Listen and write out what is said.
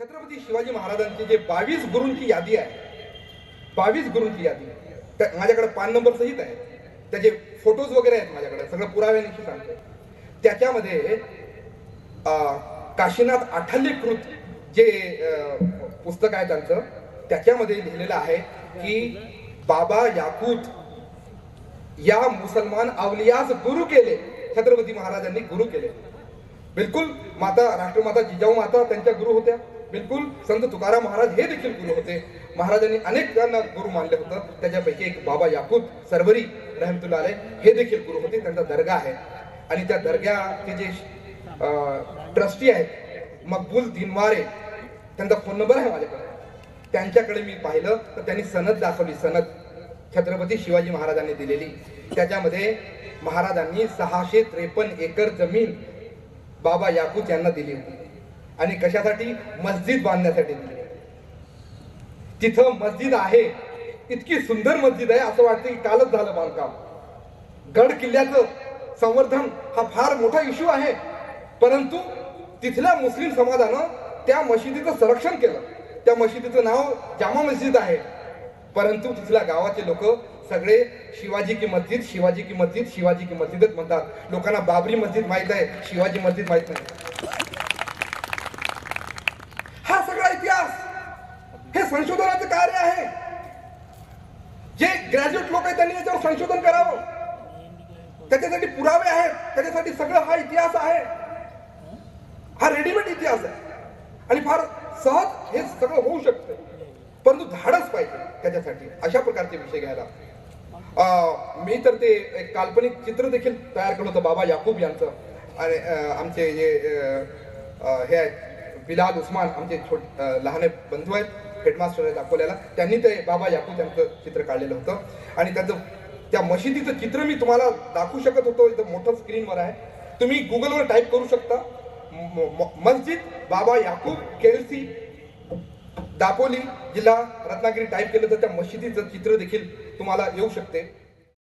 छत्रपती शिवाजी महाराजांची जे बावीस गुरूंची यादी आहे बावीस गुरूंची यादी त्या- माझ्याकडे पान नंबर सहित आहे. त्याचे फोटोज वगैरे आहेत माझ्याकडे सगळं पुराव्यानिशी सांगतो त्याच्यामध्ये काशीनाथ आठल्यकृत जे पुस्तक आहे त्यांचं त्याच्यामध्ये लिहिलेलं आहे की बाबा याकूत या मुसलमान अवलियास गुरु केले छत्रपती महाराजांनी गुरु केले. बिलकुल माता राष्ट्रमाता जिजाऊ माता त्यांच्या गुरु होत्या. बिलकुल संत तुकाराम महाराज हे देखील गुरु होते. महाराजांनी अनेक जणांना गुरु मानले होतं. त्याच्यापैकी एक बाबा याकूत सरवरी रहमतुल्ला आले हे देखील गुरु होते. त्यांचा दर्गा आहे. आणि त्या दर्ग्याचे जे ट्रस्टी आहेत मकबूल दिनवारे त्यांचा फोन नंबर आहे माझ्याकडे. त्यांच्याकडे मी पाहिलं तर त्यांनी सनद दाखवली. सनद छत्रपती शिवाजी महाराजांनी दिलेली. त्याच्यामध्ये महाराजांनी सहाशे त्रेपन्न एकर जमीन बाबा याकूत यांना दिली होती. आणि कशासाठी? मस्जिद बांधण्यासाठी दिली तिथं मस्जिद आहे इतकी सुंदर मस्जिद आहे असं वाटतं की कालच झालं बांधकाम. गड किल्ल्याचं संवर्धन हा फार मोठा इश्यू आहे. परंतु तिथल्या मुस्लिम समाजानं त्या मशिदीचं संरक्षण केलं. त्या मशिदीचं नाव जामा मस्जिद आहे. परंतु तिथल्या गावाचे लोक सगळे शिवाजी की मस्जिद शिवाजी की मस्जिद शिवाजी की मस्जिदच म्हणतात. लोकांना बाबरी मस्जिद माहीत आहे शिवाजी मस्जिद माहीत नाही. इतिहास हे संशोधनाचं कार्य आहे. जे ग्रॅज्युएट लोक आहेत त्यांनी याच्यावर संशोधन करावं. त्याच्यासाठी पुरावे आहेत. त्याच्यासाठी सगळं हा इतिहास आहे. हा रेडीमेड इतिहास आहे. आणि फार सहज हे सगळं होऊ शकतं. परंतु धाडच पाहिजे त्याच्यासाठी अशा प्रकारचे विषय घ्यायला. अं, मी तर ते एक काल्पनिक चित्र देखील तयार केलं होतं. बाबा याकूब यांचं. आणि आमचे जे हे आहेत. बिलाल उस्मान आमचे छोट लहाने बंधू आहेत हेडमास्टर आहेत अकोल्याला. त्यांनी ते बाबा याकूब त्यांचं चित्र काढलेलं होतं. आणि त्याचं त्या मशिदीचं चित्र मी तुम्हाला दाखवू शकत होतो. इथं मोठं स्क्रीनवर आहे. तुम्ही गुगलवर टाईप करू शकता. म- म- मस्जिद बाबा याकूब केळसी दापोली जिल्हा रत्नागिरी टाईप केलं तर त्या मशिदीचं चित्र देखील तुम्हाला येऊ शकते.